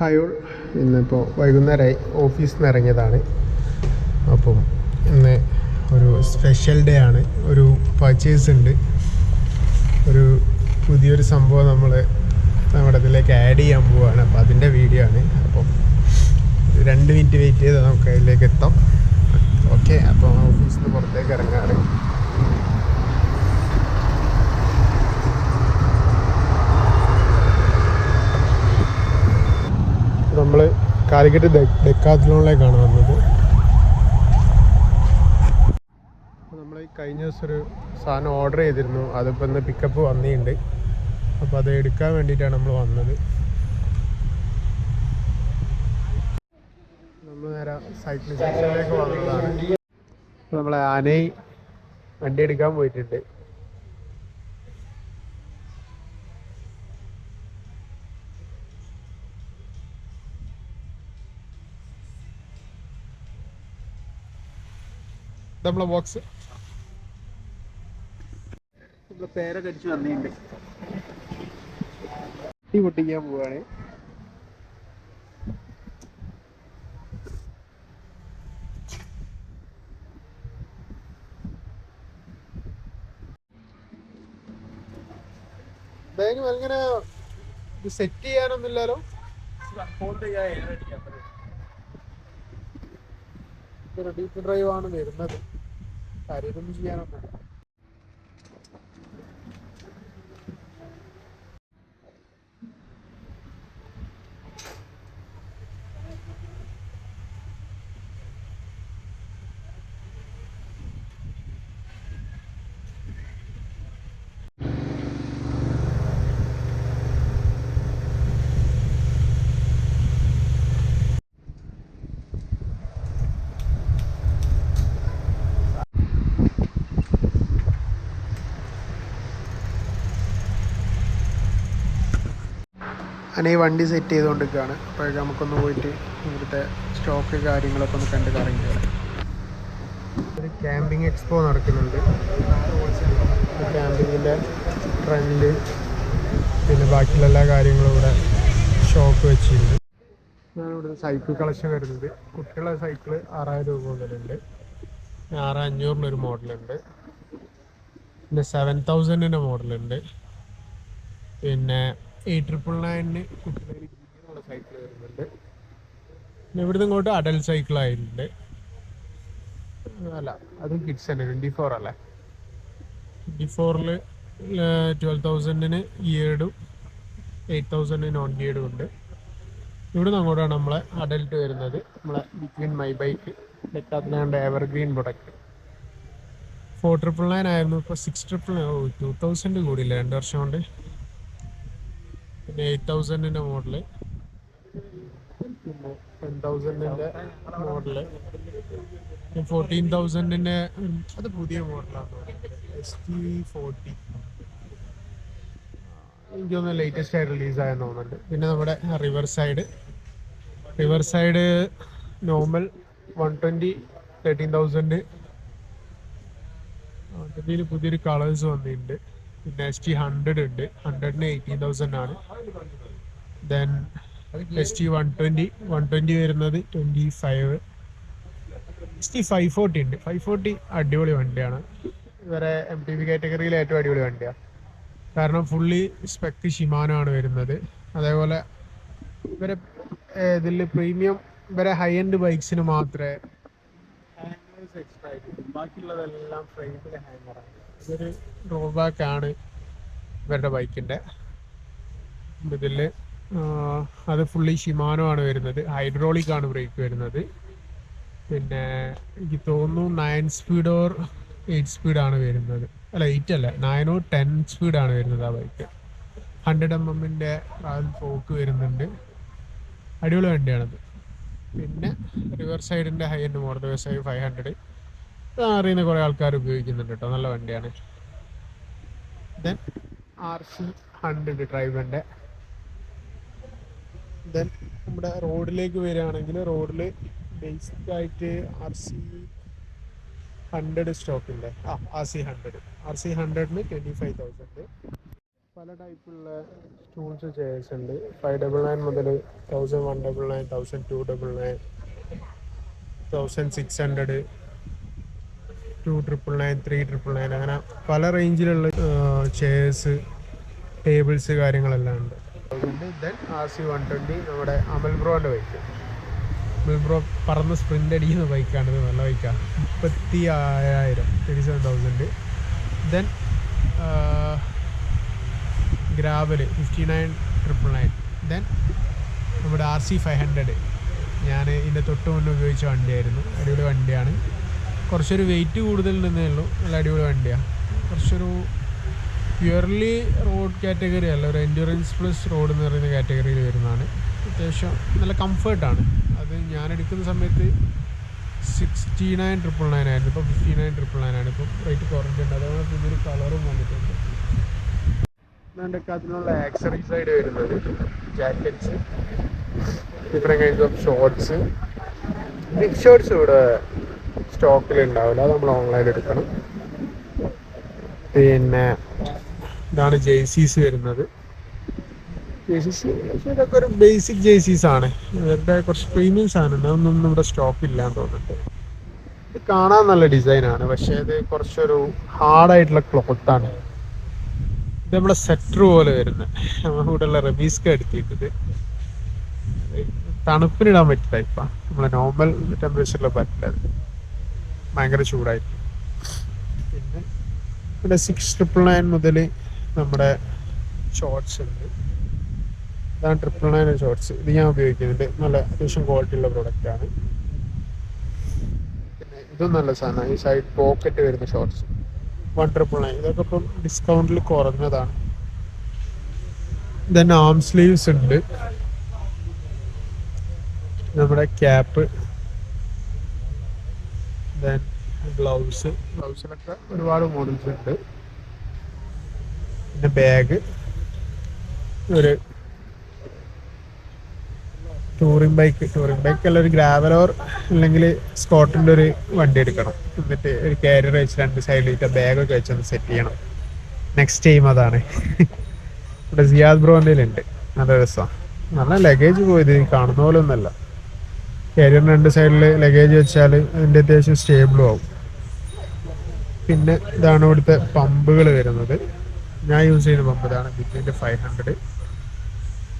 Hi all ഇന്നിപ്പോൾ വൈകുന്നേരമായി ഓഫീസിൽ നിന്ന് ഇറങ്ങിയതാണ് അപ്പം ഇന്ന് ഒരു സ്പെഷ്യൽ ഡേ ആണ്. ഒരു പർച്ചേസ് ഉണ്ട്. ഒരു പുതിയൊരു സംഭവം നമ്മൾ നമ്മുടെ ഇതിലേക്ക് ആഡ് ചെയ്യാൻ പോവുകയാണ് അപ്പോൾ അതിന്റെ വീഡിയോ ആണ്. അപ്പം രണ്ട് മിനിറ്റ് വെയിറ്റ് ചെയ്ത് നമുക്ക് അതിലേക്ക് എത്താം. ഓക്കെ അപ്പോൾ ഓഫീസിൽ നിന്ന് പുറത്തേക്ക് ഇറങ്ങാറ് നമ്മൾ കാലിക്കറ്റ് ഡെക്കാത്തിലോണിലേക്കാണ് വന്നത്. നമ്മൾ ഈ കഴിഞ്ഞ ദിവസം ഒരു സാധനം ഓർഡർ ചെയ്തിരുന്നു. അതിപ്പോൾ ഇന്ന് പിക്കപ്പ് വന്നിട്ടുണ്ട്. അപ്പോൾ അത് എടുക്കാൻ വേണ്ടിയിട്ടാണ് നമ്മൾ വന്നത്. നമ്മൾ നേരെ സൈക്കിൾ സ്റ്റേഷനിലേക്ക് വന്നതാണ്. നമ്മളെ ആനയെ വണ്ടി എടുക്കാൻ പോയിട്ടുണ്ട്. നമ്മളെ ബോക്സ് നമ്മൾ പേരൊക്കെ അടിച്ച് വന്നിട്ടുണ്ട്. തീ പൊട്ടിക്കാൻ പോവാണ്. ബാഗ് അങ്ങനെ ഇത് സെറ്റ് ചെയ്യാനൊന്നുമില്ലല്ലോ? ഡീപ്പ് ഡ്രൈവ് ആണ് വരുന്നത്. Careiro não vieram não. അങ്ങനെ ഈ വണ്ടി സെറ്റ് ചെയ്തുകൊണ്ടിരിക്കുകയാണ് അപ്പോഴേക്കും നമുക്കൊന്ന് പോയിട്ട് ഇവിടുത്തെ സ്റ്റോക്ക് കാര്യങ്ങളൊക്കെ ഒന്ന് കണ്ട് കറങ്ങി വരാം. ഒരു ക്യാമ്പിംഗ് എക്സ്പോ നടക്കുന്നുണ്ട്. ക്യാമ്പിങ്ങിന്റെ ട്രെൻഡ് പിന്നെ ബാക്കിയുള്ള എല്ലാ കാര്യങ്ങളും ഇവിടെ ഷോപ്പ് വെച്ചിട്ടുണ്ട്. ഇതാണ് ഇവിടെ സൈക്കിൾ കളക്ഷൻ വരുന്നത്. കുട്ടികളുടെ സൈക്കിൾ ആറായിരം രൂപ മുതലുണ്ട്. ആറ് അഞ്ഞൂറിനൊരു മോഡലുണ്ട്. പിന്നെ സെവൻ തൗസൻഡിന്റെ മോഡലുണ്ട്. പിന്നെ ഈ ട്രിപ്പിൾ നയന് കുട്ടികളിൽ സൈക്കിൾ വരുന്നുണ്ട്. പിന്നെ ഇവിടുന്ന് ഇങ്ങോട്ട് അഡൽട്ട് സൈക്കിൾ ആയിട്ടുണ്ട്. അല്ല അതും കിഡ്സ് തന്നെ ട്വന്റി ഫോർ അല്ലേ? ട്വന്റി ഫോറിൽ ട്വൽവ് തൗസൻഡിന് ഇയേഡും എയ്റ്റ് തൗസൻഡിന് നോൺ ഗിയഡും ഉണ്ട്. ഇവിടുന്ന് അങ്ങോട്ടാണ് നമ്മളെ അഡൽട്ട് വരുന്നത്. നമ്മളെ between my bike ഡെക്കാത്തിലാണ്ട് evergreen product four triple nine ആയിരുന്നു. ഇപ്പോൾ സിക്സ് ട്രിപ്പിൾ ടു തൗസൻഡ് കൂടിയില്ല? രണ്ട് വർഷം കൊണ്ട്? പിന്നെ എയ്റ്റ് തൗസൻഡിന്റെ മോഡൽ. പിന്നെ ഫോർട്ടീൻ അത് പുതിയ മോഡലാണ്. എസ് ടി ലേറ്റസ്റ്റ് തോന്നുന്നുണ്ട്. പിന്നെ നമ്മുടെ river side river side normal one twenty thirteen thousand. പുതിയൊരു കളേഴ്സ് വന്നിട്ടുണ്ട്. പിന്നെ എസ് ടി ഹൺഡ്രഡ് ഉണ്ട് ഹൺഡ്രഡിന് എയ്റ്റീൻ തൗസൻഡ് ആണ്. Then S T one twenty one twenty വരുന്നത് twenty five S T five forty ഉണ്ട്. ഫൈവ് ഫോർട്ടി അടിപൊളി വണ്ടിയാണ്. ഇവരെ എം ടി വി കാറ്റഗറിയിൽ ഏറ്റവും അടിപൊളി വണ്ടിയാണ് കാരണം ഫുള്ളി സ്പെക്ക് ഷിമാനോ ആണ് വരുന്നത്. അതേപോലെ ഇവരെ ഇതിൽ പ്രീമിയം ഇവരെ ഹൈ എൻഡ് ബൈക്സിന് മാത്രമേ ഹാങ്ങേഴ്സ് എക്സ്ട്രാ ആയിട്ട് ബാക്കിയുള്ളതെല്ലാം ഫ്രെയിമിലെ ഹാങ്ങറാണ് ഇതൊരു ആണ് ഇവരുടെ ബൈക്കിന്റെ. ഇതിൽ അത് ഫുള്ളി ഷിമാനോ ആണ് വരുന്നത്. ഹൈഡ്രോളിക് ആണ് ബ്രേക്ക് വരുന്നത്. പിന്നെ എനിക്ക് തോന്നുന്നു നയൻ സ്പീഡ് ഓർ എയ്റ്റ് ആണ് വരുന്നത്. അല്ല എയ്റ്റ് അല്ല നയനോ ടെൻ ആണ് വരുന്നത് ആ ബൈക്ക്. ഹൺഡ്രഡ് എം എമ്മിന്റെ ഫോക്ക് വരുന്നുണ്ട്. അടിപൊളി വണ്ടിയാണത്. പിന്നെ river സൈഡിന്റെ high end model side five hundred അറിയുന്ന കുറേ ആൾക്കാർ ഉപയോഗിക്കുന്നുണ്ട് കേട്ടോ നല്ല വണ്ടിയാണ്. ദെൻ നമ്മുടെ റോഡിലേക്ക് വരികയാണെങ്കിൽ റോഡിൽ ബേസിക് ആയിട്ട് ആർ സി ഹൺഡ്രഡ് സ്റ്റോക്ക് ഇല്ലേ ആ R C hundred R C ഹൺഡ്രഡിന് twenty five thousand പല ടൈപ്പുള്ള ടൂൾസ് ചെയർസ് ഉണ്ട്. ഫൈവ് ഡബിൾ നയൻ മുതൽ thousand one double nine thousand two double nine thousand six hundred two triple nine three triple nine അങ്ങനെ പല റേഞ്ചിലുള്ള chairs tables കാര്യങ്ങളെല്ലാം ഉണ്ട്. Then R C one twenty നമ്മുടെ അമൽ ബ്രോന്റെ ബൈക്ക് അമൽ ബ്രോ പറന്ന് സ്പ്രിന്റ് അടിക്കുന്ന ബൈക്കാണിത് നല്ല ബൈക്കാണ് മുപ്പത്തി ആയിരം thirty seven thousand then gravel fifty nine triple nine then നമ്മുടെ ആർ സി ഫൈവ് ഹൺഡ്രഡ് ഞാൻ ഇതിന്റെ തൊട്ട് മുന്നേ ഉപയോഗിച്ച വണ്ടിയായിരുന്നു. അടിപൊളി വണ്ടിയാണ്. കുറച്ചൊരു വെയിറ്റ് കൂടുതൽ നിന്നേ ഉള്ളൂ. നല്ല അടിപൊളി വണ്ടിയാണ് കുറച്ചൊരു പ്യുവർലി റോഡ് കാറ്റഗറി അല്ല ഒരു എൻഡ്യൂറൻസ് പ്ലസ് റോഡ് എന്ന് പറയുന്ന കാറ്റഗറിയിൽ വരുന്നതാണ്. അത്യാവശ്യം നല്ല കംഫേർട്ടാണ് അത് ഞാൻ എടുക്കുന്ന സമയത്ത് സിക്സ്റ്റി നയൻ ട്രിപ്പിൾ നയൻ ആയിരുന്നു. ഇപ്പോൾ ഫിഫ്റ്റി നയൻ ട്രിപ്പിൾ നയൻ ആണ്. ഇപ്പം റേറ്റ് കുറഞ്ഞിട്ടുണ്ട്. അതുപോലെ പുതിയൊരു കളറും വന്നിട്ടുണ്ട്. അതിനുള്ള ആക്സറീസ് ആയിട്ട് വരുന്നത് jackets different kinds of shorts big shorts ഇവിടെ സ്റ്റോക്കിൽ ഉണ്ടാവില്ല നമ്മൾ ഓൺലൈൻ എടുക്കണം. പിന്നെ ഇതാണ് ജേഴ്സീസ് വരുന്നത്. ജെയ്സീസ് ഇതൊക്കെ ഒരു ബേസിക് ജെയ്സീസ് ആണ്. ഇവരുടെ കുറച്ച് പ്രീമിയം സാധനം അതൊന്നും നമ്മുടെ സ്റ്റോക്ക് ഇല്ലാന്ന് തോന്നുന്നുണ്ട്. ഇത് കാണാൻ നല്ല ഡിസൈനാണ് പക്ഷേ ഇത് കുറച്ചൊരു ഹാർഡായിട്ടുള്ള ക്ലോത്താണ് ഇത് നമ്മുടെ സെറ്റർ പോലെ വരുന്നത് നമ്മുടെ കൂടെ ഉള്ള റബീസ്ക എടുത്തിട്ടത് തണുപ്പിനിടാൻ പറ്റിയ ടൈപ്പാണ് നമ്മളെ നോർമൽ ടെമ്പറേച്ചറിൽ പറ്റില്ല. ഭയങ്കര ചൂടായിരിക്കും. പിന്നെ ഇവിടെ സിക്സ് ട്രിപ്പിൾ നയൻ മുതൽ നമ്മുടെ ഷോർട്സ് ഉണ്ട്. ഇതാണ് ട്രിപ്പിൾ നയൻ ഷോർട്സ് ഇത് ഞാൻ ഉപയോഗിക്കുന്നുണ്ട്. നല്ല അത്യാവശ്യം ക്വാളിറ്റി ഉള്ള ആണ്. പിന്നെ ഇതും നല്ല സാധനമാണ് ഈ സൈഡ് പോക്കറ്റ് വരുന്ന ഷോർട്സ് വൺ ട്രിപ്പിൾ നയൻ ഇതൊക്കെ ഇപ്പം ഡിസ്കൗണ്ടിൽ കുറഞ്ഞതാണ്. ദെൻ ആം സ്ലീവ്സ് ഉണ്ട്. നമ്മുടെ ക്യാപ്പ് ദെൻ ഗ്ലൗസ് ഗ്ലൗസിലൊക്കെ ഒരുപാട് മോഡൽസ് ഉണ്ട്. പിന്നെ ബാഗ് ഒരു ടൂറിംഗ് ബൈക്ക് ടൂറിംഗ് ബൈക്ക് അല്ല ഒരു ഗ്രാവലോർ അല്ലെങ്കിൽ സ്കോട്ടിന്റെ ഒരു വണ്ടി എടുക്കണം. എന്നിട്ട് ഒരു കാരിയർ വെച്ച് രണ്ട് സൈഡിലിട്ട് ബാഗൊക്കെ വെച്ചൊന്ന് സെറ്റ് ചെയ്യണം. നെക്സ്റ്റ് ടൈം അതാണ്. ഇവിടെ സിയാദ് ബ്രോന്റെ ഉണ്ട് നല്ല രസമാണ്. നല്ല ലഗേജ് പോയത് കാണുന്ന പോലെ ഒന്നല്ല കാരിയറിന് രണ്ട് സൈഡിൽ ലഗേജ് വെച്ചാൽ അതിന്റെ അത്യാവശ്യം സ്റ്റേബിളും ആവും. പിന്നെ ഇതാണ് ഇവിടുത്തെ പമ്പുകൾ വരുന്നത്. ഞാൻ യൂസ് ചെയ്യുന്ന പമ്പ് ഇതാണ്. ബിറ്റിന്റെ ഫൈവ് ഹൺഡ്രഡ്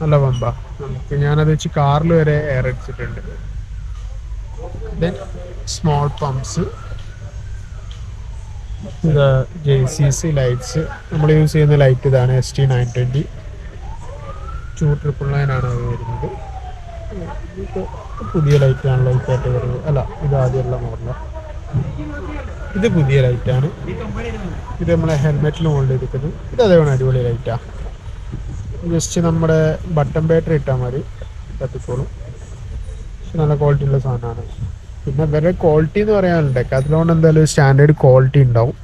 നല്ല പമ്പാ. നമുക്ക് ഞാനത് വെച്ച് കാറിൽ വരെ എയർ അടിച്ചിട്ടുണ്ട് then small pumps J C C lights നമ്മൾ യൂസ് ചെയ്യുന്ന ലൈറ്റ് ഇതാണ് S T nine twenty two triple nine ആണ് അത് വരുന്നത്. പുതിയ ലൈറ്റ് ആണല്ലോ ഈ കാറ്റഗറി. അല്ല ഇത് ആദ്യമുള്ള മോഡല ഇത് പുതിയ ലൈറ്റാണ്. ഇത് നമ്മളെ ഹെൽമെറ്റിന് മുകളിൽ ചെയ്തിരിക്കുന്നത് ഇത് അതേപോലെ അടിപൊളി ലൈറ്റാണ് ജസ്റ്റ് നമ്മുടെ ബട്ടൺ ബാറ്ററി ഇട്ടാൽ മതി. കത്തിക്കോളും. പക്ഷെ നല്ല ക്വാളിറ്റി ഉള്ള സാധനമാണ്. പിന്നെ ഇവരുടെ ക്വാളിറ്റി എന്ന് പറയാനുണ്ട്. അതിലോണ്ട് എന്തായാലും സ്റ്റാൻഡേർഡ് ക്വാളിറ്റി ഉണ്ടാവും.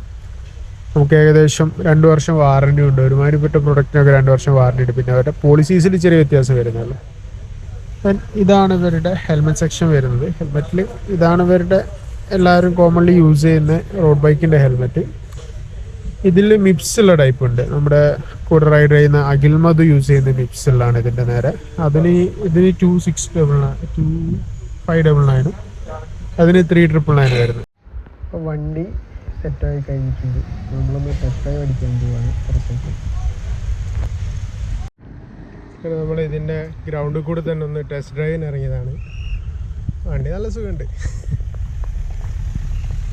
നമുക്ക് ഏകദേശം രണ്ട് വർഷം വാറണ്ടി ഉണ്ട്. ഒരുമാതിരിപ്പെട്ട പ്രൊഡക്റ്റിനൊക്കെ രണ്ട് വർഷം വാറണ്ടി ഉണ്ട്. പിന്നെ അവരുടെ പോളിസീസിൽ ചെറിയ വ്യത്യാസം Then ഇതാണ് ഇവരുടെ ഹെൽമെറ്റ് സെക്ഷൻ വരുന്നത്. ഹെൽമെറ്റിൽ ഇതാണ് ഇവരുടെ എല്ലാവരും കോമൺലി യൂസ് ചെയ്യുന്ന റോഡ് ബൈക്കിന്റെ ഹെൽമെറ്റ് ഇതിൽ മിപ്സ് ഉള്ള ടൈപ്പ് ഉണ്ട്. നമ്മുടെ കൂടെ റൈഡ് ചെയ്യുന്ന അഖിൽമധു യൂസ് ചെയ്യുന്ന മിപ്സ് ഉള്ളതാണ് ഇതിന്റെ നേരെ. അതിന് ഇതിന് two six double nine two five double നയനും അതിന് ത്രീ ട്രിപ്പിൾ നയൻ വരുന്നത്. അപ്പോൾ വണ്ടി സെറ്റായി കഴിഞ്ഞിട്ടുണ്ട്. നമ്മളൊന്ന് ടെസ്റ്റായി പഠിക്കാൻ പോവാണ്. പുറത്തേക്ക് നമ്മൾ ഇതിന്റെ ഗ്രൗണ്ടിൽ കൂടെ തന്നെ ഒന്ന് ടെസ്റ്റ് ഡ്രൈവിന് ഇറങ്ങിയതാണ്. വണ്ടി നല്ല സുഖമുണ്ട്.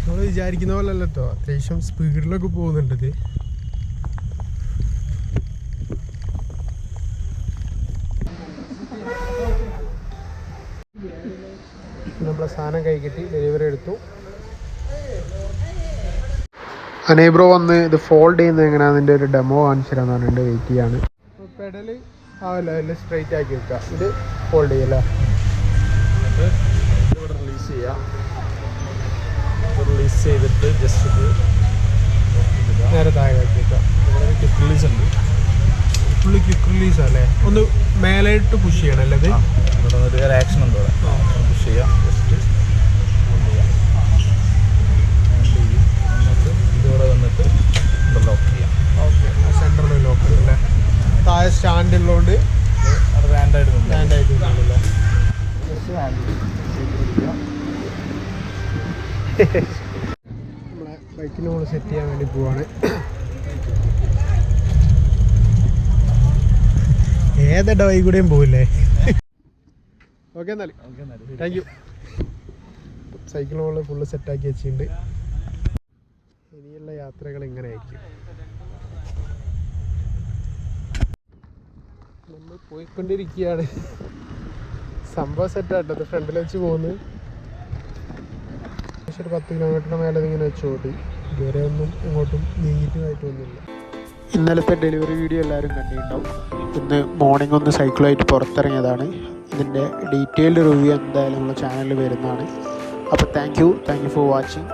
നമ്മൾ വിചാരിക്കുന്ന പോലെ അല്ല അത്യാവശ്യം സ്പീഡിലൊക്കെ പോകുന്നുണ്ട് ഇത്. നമ്മളെ സാധനം കൈ കിട്ടി ഡെലിവറി എടുത്തു. അനേബ്രോ വന്ന് ഇത് ഫോൾഡ് ചെയ്യുന്നത് എങ്ങനെയാണെന്ന് ഒരു ഡെമോ കാണിച്ചു തരാൻ വെയിറ്റ് ചെയ്യാണ്. പെഡൽ ആവില്ല ലൈനിൽ സ്ട്രെയിറ്റ് ആക്കി വെക്കുക. ഇത് ഫോൾഡ് ചെയ്യല്ലേ ഇവിടെ റിലീസ് ചെയ്യുക. റിലീസ് ചെയ്തിട്ട് ജസ്റ്റ് ഇത് നേരെ താഴെ ആക്കി വെക്കുക. ഇവിടെ ക്വിക്ക് റിലീസ് ഉണ്ട്. ഫുള്ള് ക്വിക്ക് റിലീസ് അല്ലേ ഒന്ന് മേലായിട്ട് പുഷ് ചെയ്യണം അല്ലേ ഇത്? ഇവിടെ ഒരു ആക്ഷൻ ഉണ്ട് ഇവിടെ. പുഷ് ചെയ്യാം ജസ്റ്റ് ചെയ്യാം ചെയ്യും എന്നിട്ട് ഇതുകൂടെ വന്നിട്ട് ഇവിടെ ലോക്ക് ചെയ്യാം ഓക്കെ ആ സെന്ററിൽ ലോക്ക് അല്ലേ താഴെ സ്റ്റാൻഡ് ഉള്ളതുകൊണ്ട് നമ്മളെ ബൈക്കിന് നമ്മൾ സെറ്റ് ചെയ്യാൻ വേണ്ടി പോവാണ്. ഏതട ഈ കൂടെയും പോവില്ലേ? ഓക്കെ എന്നാൽ താങ്ക് യു സൈക്കിൾ നമ്മൾ ഫുള്ള് സെറ്റാക്കി വെച്ചിട്ടുണ്ട്. ഇനിയുള്ള യാത്രകൾ ഇങ്ങനെ ആയിരിക്കും നമ്മൾ പോയിക്കൊണ്ടിരിക്കുകയാണ്. സംഭവം സെറ്റാട്ടത് ഫ്രണ്ടിൽ വെച്ച് പോകുന്നു ഏകദേശം ഒരു പത്ത് കിലോമീറ്ററിന് മേലെ ഇങ്ങനെ വെച്ചോട്ടി ഇതുവരെ ഒന്നും ഇങ്ങോട്ടും നീങ്ങിയിട്ടുമായിട്ടൊന്നുമില്ല ഇന്നലത്തെ ഡെലിവറി വീഡിയോ എല്ലാവരും കണ്ടിട്ടുണ്ടാവും. ഇന്ന് മോർണിംഗ് ഒന്ന് സൈക്കിളായിട്ട് പുറത്തിറങ്ങിയതാണ്. ഇതിന്റെ ഡീറ്റെയിൽഡ് റിവ്യൂ എന്തായാലും നമ്മുടെ ചാനലിൽ വരുന്നതാണ്. അപ്പോൾ thank you thank you for watching